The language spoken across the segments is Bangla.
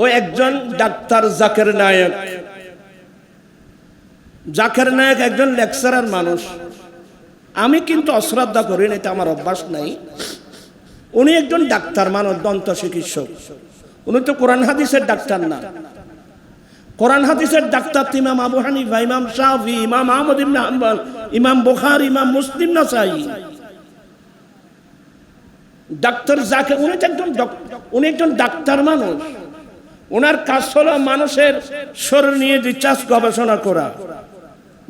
ও একজন ডাক্তার জাকের নায়ক। জাকের নায়ক একজন লেকচারার মানুষ। আমি কিন্তু অশ্রদ্ধা করি না, এটা আমার অভ্যাস নাই। উনি একজন ডাক্তার মানুষ দন্ত চিকিৎসক। উনি তো কোরআন হাদিসের ডাক্তার না। কোরআন হাদিসের ডাক্তার ইমাম আবু হানিফা ইমাম শাফি ইমাম আহমদ ইবনে হাম্বল ইমাম বুখারী ইমাম মুসলিম নাসাই। ডাক্তার যাকে উনি একজন উনি একজন ডাক্তার মানুষ। ওনার কাজ হলো মানুষের শরীর নিয়ে রিচার্জ গবেষণা করা,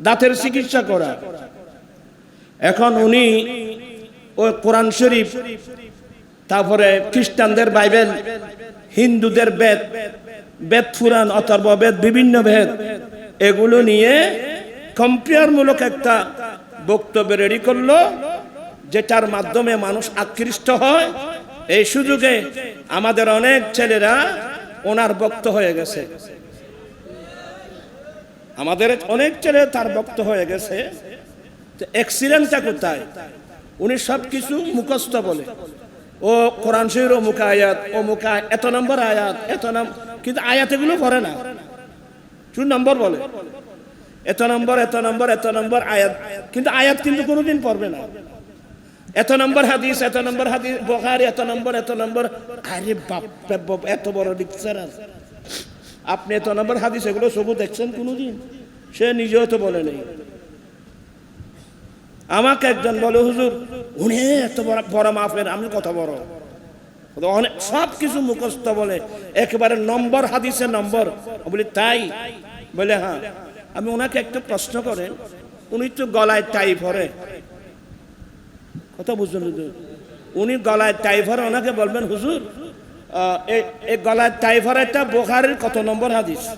দাঁতের চিকিৎসা করা। এখন উনি ওই কোরআন শরীফ, তারপরে খ্রিস্টানদের বাইবেল, হিন্দুদের বেদ বেদ ফুরান অথর্ব বেদ, বিভিন্ন ভেদ এগুলো নিয়ে কম্পেয়ারমূলক একটা বক্তব্য রেডি করল, যেটার মাধ্যমে মানুষ আকৃষ্ট হয়। এই সুযোগে আমাদের অনেক ছেলেরা ওনার বক্ত হয়ে গেছে। আমাদের অনেক ছেলে তার বক্ত হয়ে গেছে। তো অ্যাক্সিডেন্টটা কোথায়? উনি সব কিছু মুখস্থ বলে। ও কোরআন শরীর অমুক আয়াত আয়াত, এত নম্বর আয়াত এত নাম কিন্তু আয়াত এগুলো করে না। শুধু নম্বর বলে। এত নম্বর এত নম্বর এত নম্বর আয়াত। কিন্তু আয়াত কিন্তু কোনোদিন পড়বে না। এত নম্বর হাদিস, এত নম্বর হাদিস, বখারি, এত নম্বর এত নম্বর। আরে বাপ, এত বড় ডিকচার আপনি এত নম্বর হাদিস, এগুলো সবু দেখছেন কোনোদিন? সে নিজেও তো বলে নেই। আমাকে একজন বলে, হুজুর, উনি এত বড় বড় মাফের আমি কত বড়? অনেক সব কিছু মুখস্থ বলে, একেবারে নম্বর হাদিসের নম্বর। বলি, তাই? বলে হ্যাঁ। আমি ওনাকে একটা প্রশ্ন করেন, উনি তো গলায় টাই ভরে কথা হুজুর উনি গলায় টাই ভরে ওনাকে বলবেন, হুজুর এই- এই গলায় টাই ভরাটা বোখারের কত নম্বর হাদিস?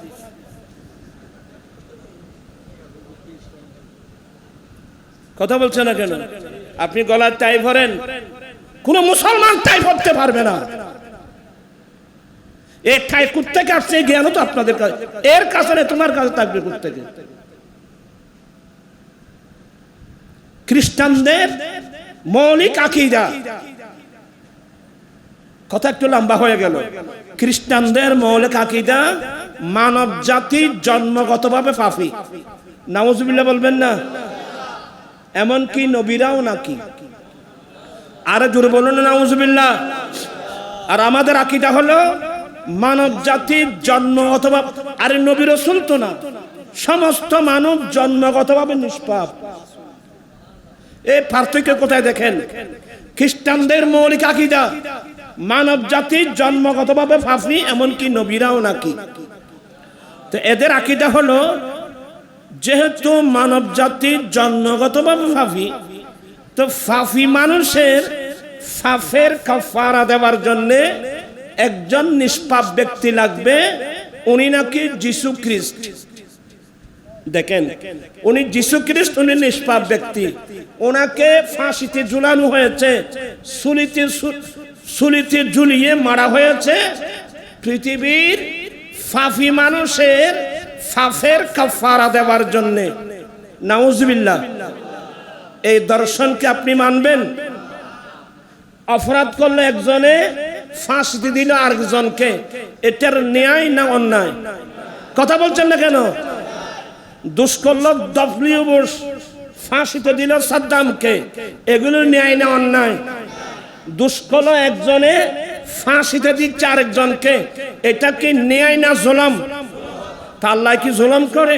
কথা বলছে না কেন? আপনি গলার টাই ভরেন কোন মুসলমান টাই ভরতে পারবে না। এর ঠাই কুত্তেকে আসছে? জ্ঞান তো আপনাদের কাছে। এর কাছে তোমার কাছে থাকবে কুত্তেকে খ্রিস্টানদের মৌলিক আকিদা। কথা একটু লম্বা হয়ে গেল। খ্রিস্টানদের মৌলিক আকিদা মানব জাতি জন্মগতভাবে পাফি নাউজুবিল্লাহ বলবেন না? এমনকি নবীরাও নাকি? আরে জোরে বলুন না, নাউজুবিল্লাহ। আর আমাদের আকিদা হলো মানব জাতির জন্ম অথবা, আরে নবী রসুল তো না। সমস্ত মানব জন্মগতভাবে নিষ্পাপ। এই পার্থক্য কোথায় দেখেন? খ্রিস্টানদের মৌলিক আকিদা, মানব জাতির জন্মগতভাবে ফাফি এমনকি নবীরাও নাকি। তো এদের আকিদা হলো, যেহেতু মানব জাতির জন্মগতভাবে ফাফি তো ফাফি মানুষের ফাফের কাফারা দেওয়ার জন্যে একজন নিষ্পাপ ব্যক্তি লাগবে, উনি নাকি যিশু খ্রিস্ট। দেখেন, উনি যিশু খ্রিস্ট উনি নিষ্পাপ ব্যক্তি। ওনাকে ফাঁসিতে ঝুলানো হয়েছে, সুলিতে সুলিতে ঝুলিয়ে মারা হয়েছে। পৃথিবীর ফাফি মানুষের ফাফের কাফারা দেওয়ার জন্য। নাউজবিল্লাহ, এই দর্শনকে আপনি মানবেন? অপরাধ করলে একজনে ফাঁসি দিল আরেকজনকে। এটার ন্যায় না অন্যায়? কথা বলছেন না কেন? দুষ্কর্ম ডব্লিউ বুশ, ফাঁসিতে দিল সাদ্দামকে। এগুলো ন্যায় না অন্যায়। দুষ্কর্ম একজনে ফাঁসিতে দিচ্ছে আরেকজনকে। এটা কি ন্যায় না জোলাম? তা কি জোলাম করে?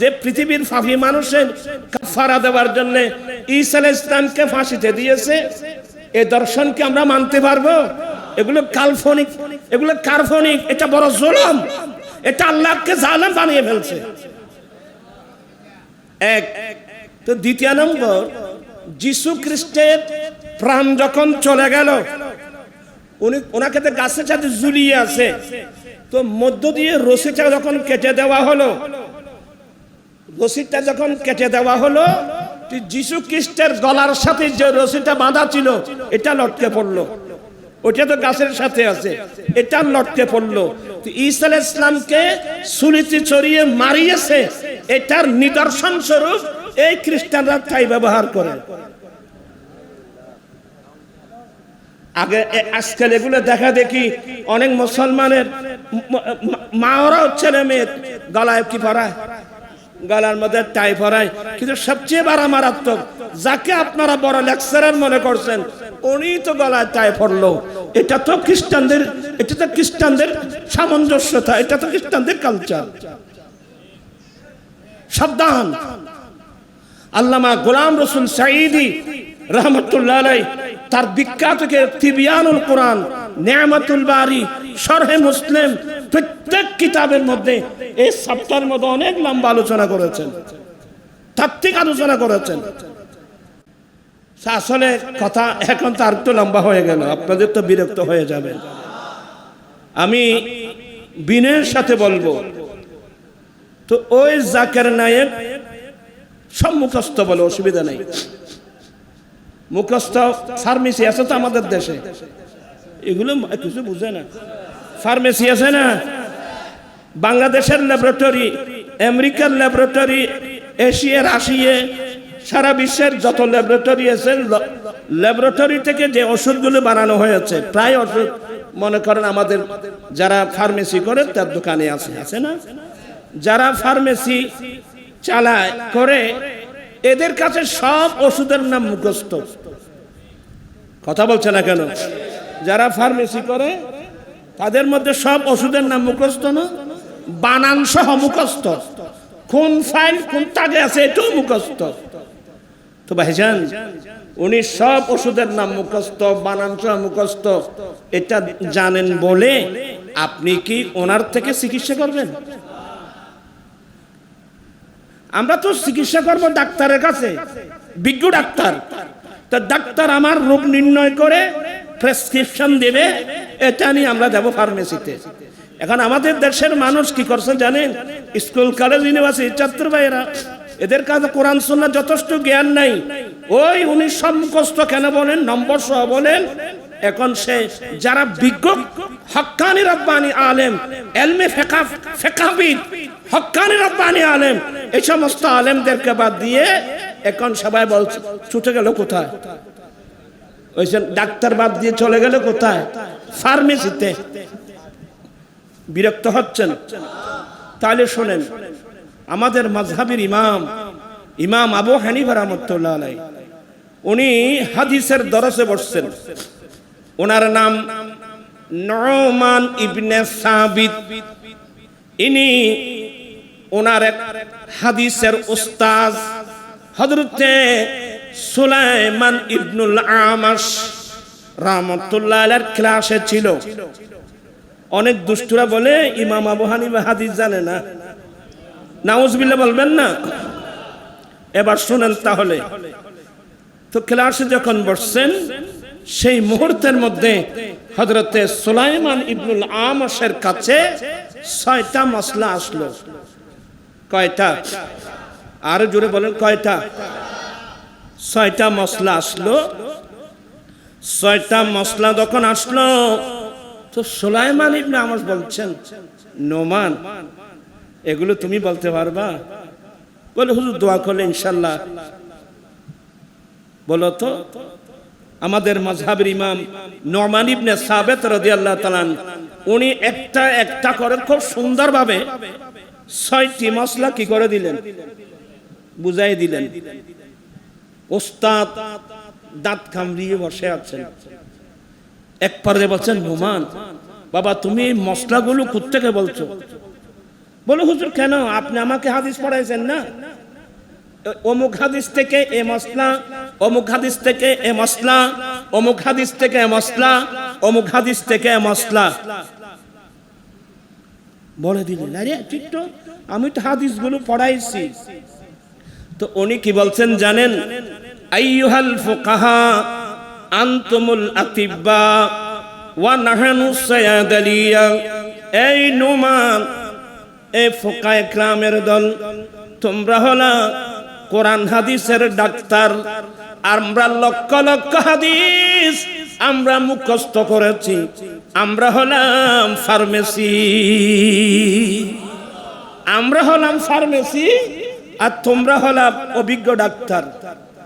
যে পৃথিবীর ফাঁফি মানুষের কাফারা দেওয়ার জন্য আলাইহিস ইসলামকে ফাঁসিতে দিয়েছে এই দর্শনকে আমরা মানতে পারব? এগুলো কাল্পনিক, এগুলো কার্পনিক, এটা বড় জোলাম। এটা আল্লাহকে জালেম বানিয়ে ফেলছে। এক। তো দ্বিতীয় নম্বর, যিশু খ্রিস্টের প্রাণ যখন চলে গেল, উনি ওনাকে তো গাছের সাথে ঝুলিয়ে আছে। তো মধ্য দিয়ে রশিটা যখন কেটে দেওয়া হলো, রশিটা যখন কেটে দেওয়া হলো যিশু খ্রিস্টের গলার সাথে যে রশিটা বাঁধা ছিল, এটা লটকে পড়ল। ওটা তো গাছের সাথে আছে, এটা লটকে পড়ল। ঈসা ইসলামকে সুলিতে ছড়িয়ে মারিয়েছে এটার নিদর্শন স্বরূপ এই খ্রিস্টানরা তাই ব্যবহার করে। আগে আজকাল এগুলো দেখা দেখি অনেক মুসলমানের মা ওরাও ছেলে মেয়ে গলায় কি পরায়? গলার মধ্যে টাই পরায়। কিন্তু সবচেয়ে বড় মারাত্মক, যাকে আপনারা বড় লেকচারার মনে করছেন, উনি তো গলায় টাই পড়ল এটা তো খ্রিস্টানদের, এটা তো খ্রিস্টানদের সামঞ্জস্যতা, এটা তো খ্রিস্টানদের কালচার সাবধান। আল্লামা গোলাম রসুল সাঈদি রহমতুল্লাহ তার বিখ্যাত তিবিয়ানুল কোরআন, নিয়ামতুল বারি, শরহে মুসলিম প্রত্যেক কিতাবের মধ্যে এই সপ্তাহের মধ্যে অনেক লম্বা আলোচনা করেছেন। তাত্ত্বিক আলোচনা করেছেন। আসলে কথা এখন তার তো লম্বা হয়ে গেল, আপনাদের তো বিরক্ত হয়ে যাবে। আমি বিনয়ের সাথে বলব তো ওই জাকের নায়েক সব মুখস্থ বলে অসুবিধা নেই। মুখস্থ ফার্মেসি আছে তো আমাদের দেশে। এগুলো কিছু বুঝে না। ফার্মেসি আছে না? বাংলাদেশের ল্যাবরেটরি আমেরিকার ল্যাবরেটরি এশিয়ার আসিয়ে সারা বিশ্বের যত ল্যাবরেটরি আছে ল্যাবরেটরি থেকে যে ওষুধগুলো বানানো হয়েছে, প্রায় ওষুধ মনে করেন আমাদের যারা ফার্মেসি করে, তার দোকানে আছে। আছে না? যারা ফার্মেসি চালায়, করে, এদের কাছে সব ওষুধের নাম মুখস্থ। কথা বলছে না কেন? যারা ফার্মেসি করে, তাদের মধ্যে সব ওষুধের নাম মুখস্থ না? বানান সহ মুখস্থ। কোন ফাইল কোন তাগে আছে এটাও মুখস্থ। তো ভাইজান, উনি সব ওষুধের নাম মুখস্থ, বানান সহ মুখস্থ। এটা জানেন বলে আপনি কি ওনার থেকে চিকিৎসা করবেন? আমরা তো চিকিৎসা করব ডাক্তারের কাছে, বিজ্ঞ ডাক্তার। তা ডাক্তার আমার রোগ নির্ণয় করে প্রেসক্রিপশন দেবে, এটা নিয়ে আমরা যাব ফার্মেসিতে এখন আমাদের দেশের মানুষ কি করছে জানেন? স্কুল কলেজ ইউনিভার্সিটি ছাত্র ভাইয়েরা, এদের কাছে কোরআন শোনার যথেষ্ট জ্ঞান নাই। ওই উনি সম্মুখস্থ কেন বলেন? নম্বর সহ বলেন, এখন সে যারা বিজ্ঞ হক্কানি রব্বানি আলেম, এলমে ফেকা, ফেকাবিদ হক্কানি রব্বানি আলেম এই সমস্ত আলেমদেরকে বাদ দিয়ে এখন সবাই বলছে ছুটে গেল কোথায়? ওই ডাক্তার বাদ দিয়ে চলে গেল কোথায়? ফার্মেসিতে বিরক্ত হচ্ছেন? তাহলে শোনেন, আমাদের মাঝহাবির ইমাম ইমাম আবু হানিফা রহমতুল্লাহ আলাই উনি হাদিসের দরসে বসছেন। ওনার নাম নমান ইবনে সাবিত। ইনি ওনার এক হাদিসের উস্তাজ হজরতে সুলাইমান ইবনুল আমাস রাহমাতুল্লাহ ক্লাসে ছিল। অনেক দুষ্টুরা বলে, ইমাম আবু হানিফা হাদিস জানে না। নাউজবিল্লাহ বলবেন না। এবার শুনেন তাহলে। তো ক্লাসে যখন বসছেন, সেই মুহূর্তের মধ্যে হজরতে সুলাইমান ইবনুল আমসের কাছে ছয়টা মশলা আসলো। কয়টা? আরও জোরে বলেন, কয়টা? ছয়টা মশলা আসলো। ছয়টা মশলা যখন আসলো, তো সোলাইমান ইবনে আমস বলছেন, নোমান, এগুলো তুমি বলতে পারবা? বলে, হুজুর, দোয়া করলে ইনশাল্লাহ বলো তো, আমাদের মজহাবের ইমাম নমান ইবনে সাবেত রাদিয়াল্লাহু তাআলা, উনি একটা একটা করে খুব সুন্দরভাবে ছয়টি মশলা কি করে দিলেন? বুঝাই দিলেন। ওস্তাদ দাঁত কামড়িয়ে বসে আছেন। এক পর্যায়ে বলছেন, নোমান, বাবা, তুমি এই মশলাগুলো কোত্থেকে বলছো? বলো, হুজুর, কেন? আপনি আমাকে হাদিস পড়াইছেন না? অমুক হাদিস থেকে এ মশলা, অমুক হাদিস থেকে এ মশলা, অমুক হাদিস থেকে এ মশলা, অমুক হাদিস থেকে এ মশলা। বলে দিলেন, আরে ঠিক তো আমি তো হাদিসগুলো পড়াইছি। তো উনি কি বলছেন জানেন? আইয়ুহাল ফুকাহা আনতুমুল আতিব্বা ওয়া নাহানু সায়াদালিয়া। এই নুমান এই ফোকায় গ্রামের দল, তোমরা হলা কোরআন হাদিসের ডাক্তার। আমরা লক্ষ লক্ষ হাদিস আমরা মুখস্থ করেছি। আমরা হলাম ফার্মেসি। আমরা হলাম ফার্মেসি আর তোমরা হলাম অভিজ্ঞ ডাক্তার।